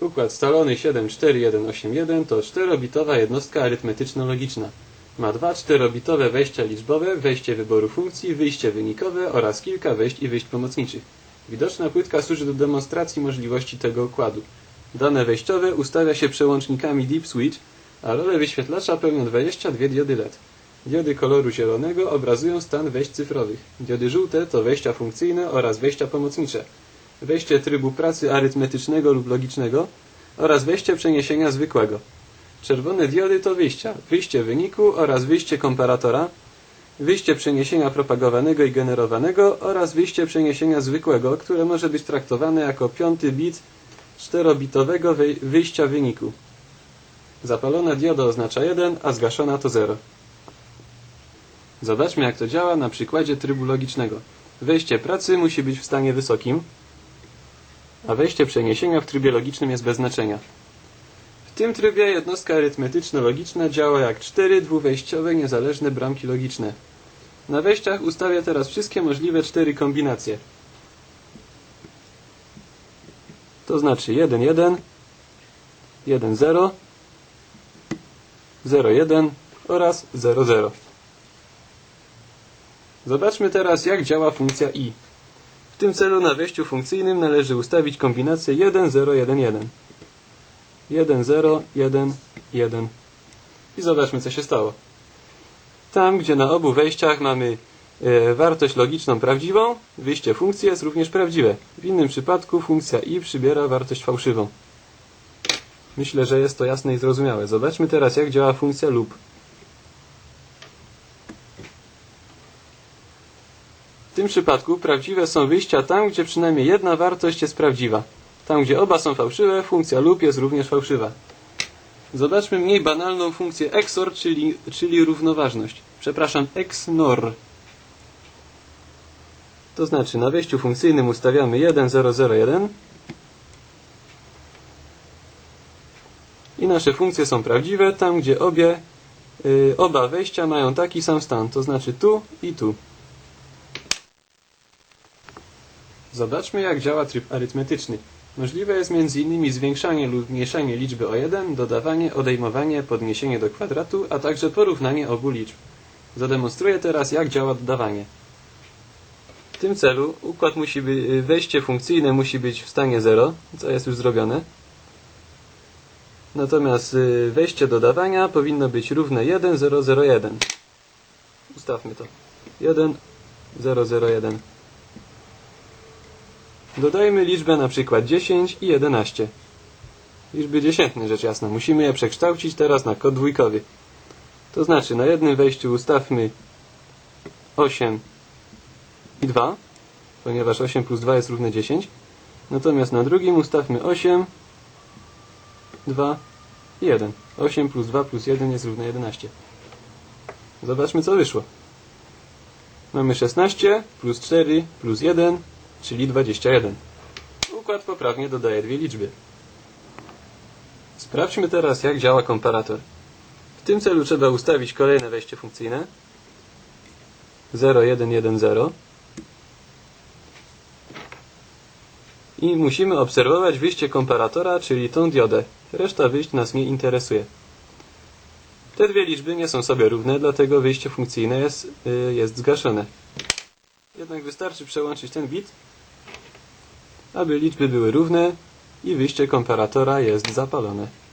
Układ scalony 74181 to 4-bitowa jednostka arytmetyczno-logiczna. Ma dwa 4-bitowe wejścia liczbowe, wejście wyboru funkcji, wyjście wynikowe oraz kilka wejść i wyjść pomocniczych. Widoczna płytka służy do demonstracji możliwości tego układu. Dane wejściowe ustawia się przełącznikami Deep Switch, a rolę wyświetlacza pełnią 22 diody LED. Diody koloru zielonego obrazują stan wejść cyfrowych. Diody żółte to wejścia funkcyjne oraz wejścia pomocnicze. Wejście trybu pracy arytmetycznego lub logicznego oraz wejście przeniesienia zwykłego. Czerwone diody to wyjścia, wyjście wyniku oraz wyjście komparatora, wyjście przeniesienia propagowanego i generowanego oraz wyjście przeniesienia zwykłego, które może być traktowane jako piąty bit 4-bitowego wej- wyjścia wyniku. Zapalona dioda oznacza 1, a zgaszona to 0. Zobaczmy jak to działa na przykładzie trybu logicznego. Wejście pracy musi być w stanie wysokim, a wejście przeniesienia w trybie logicznym jest bez znaczenia. W tym trybie jednostka arytmetyczno-logiczna działa jak cztery dwuwejściowe niezależne bramki logiczne. Na wejściach ustawię teraz wszystkie możliwe cztery kombinacje. To znaczy 1, 1, 1, 0, 0, 1 oraz 0, 0. Zobaczmy teraz jak działa funkcja i. Tym celu na wejściu funkcyjnym należy ustawić kombinację 1, 0, 1, 1. 1, 0, 1, 1. I zobaczmy, co się stało. Tam, gdzie na obu wejściach mamy e, wartość logiczną prawdziwą, wyjście funkcji jest również prawdziwe. W innym przypadku funkcja i przybiera wartość fałszywą. Myślę, że jest to jasne i zrozumiałe. Zobaczmy teraz, jak działa funkcja lub. W tym przypadku prawdziwe są wyjścia tam, gdzie przynajmniej jedna wartość jest prawdziwa. Tam, gdzie oba są fałszywe, funkcja lub jest również fałszywa. Zobaczmy mniej banalną funkcję XOR, czyli, czyli równoważność. Przepraszam, XNOR. To znaczy na wejściu funkcyjnym ustawiamy 1001 i nasze funkcje są prawdziwe tam, gdzie obie, y, oba wejścia mają taki sam stan, to znaczy tu i tu. Zobaczmy jak działa tryb arytmetyczny. Możliwe jest m.in. zwiększanie lub zmniejszanie liczby o 1, dodawanie, odejmowanie, podniesienie do kwadratu, a także porównanie obu liczb. Zademonstruję teraz jak działa dodawanie. W tym celu układ musi być, wejście funkcyjne musi być w stanie 0, co jest już zrobione. Natomiast y, wejście dodawania powinno być równe 1, 0, 0, 1. Ustawmy to. 1, 0, 0, 1. Dodajmy liczbę na przykład 10 i 11. Liczby dziesiętne rzecz jasna. Musimy je przekształcić teraz na kod dwójkowy. To znaczy na jednym wejściu ustawmy 8 i 2, ponieważ 8 plus 2 jest równe 10. Natomiast na drugim ustawmy 8, 2 i 1. 8 plus 2 plus 1 jest równe 11. Zobaczmy co wyszło. Mamy 16 plus 4 plus 1 czyli 21. Układ poprawnie dodaje dwie liczby. Sprawdźmy teraz, jak działa komparator. W tym celu trzeba ustawić kolejne wejście funkcyjne 0, 1, 1, 0 i musimy obserwować wyjście komparatora, czyli tą diodę. Reszta wyjść nas nie interesuje. Te dwie liczby nie są sobie równe, dlatego wyjście funkcyjne jest, y, jest zgaszone. Jednak wystarczy przełączyć ten bit, aby liczby były równe i wyjście komparatora jest zapalone.